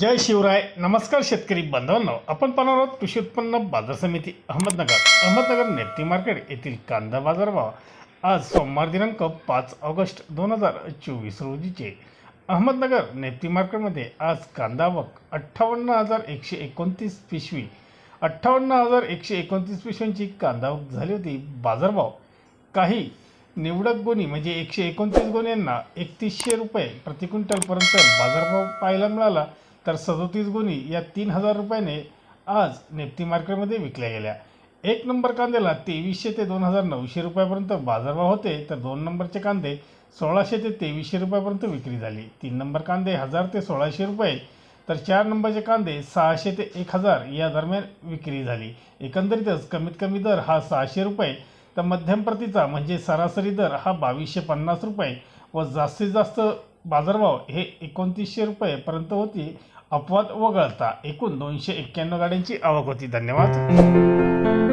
जय शिवराय. नमस्कार शेतकरी बांधवांनो. आपण पाहणार आहोत कृषी उत्पन्न बाजार समिती अहमदनगर. अहमदनगर नेप्ती मार्केट येथील कांदा बाजारभाव आज सोमवार दिनांक पाच ऑगस्ट दोन हजार चोवीस रोजीचे. अहमदनगर नेप्ती मार्केटमध्ये आज कांदा वक अठ्ठावन्न हजार एकशे एकोणतीस पिशवी अठ्ठावन्न हजार एकशे एकोणतीस पिशव्यांची कांदा वक झाली होती. बाजारभाव काही निवडक गोणी म्हणजे एकशे एकोणतीस गोण्यांना एकतीसशे रुपये प्रति क्विंटलपर्यंत बाजारभाव पाहायला मिळाला. तर सदोतीस गुणी या तीन हजार रुपयाने आज निफ्टी मार्केटमध्ये विकल्या गेल्या. एक नंबर कांद्याला तेवीसशे ते दोन हजार नऊशे रुपयापर्यंत बाजारभाव होते तर दोन नंबरचे कांदे सोळाशे ते तेवीसशे रुपयापर्यंत विक्री झाली. तीन नंबर कांदे हजार ते सोळाशे रुपये तर चार नंबरचे कांदे सहाशे ते एक हजार या दरम्यान विक्री झाली. एकंदरीतच कमीत कमी दर हा सहाशे रुपये तर मध्यम प्रतीचा म्हणजे सरासरी दर हा बावीसशे पन्नास रुपये व जास्तीत जास्त बाजारभाव हे एकोणतीसशे रुपयेपर्यंत होती अपवाद वगळता एकूण दोनशे एक्क्याण्णव गाड्यांची आवक होती. धन्यवाद.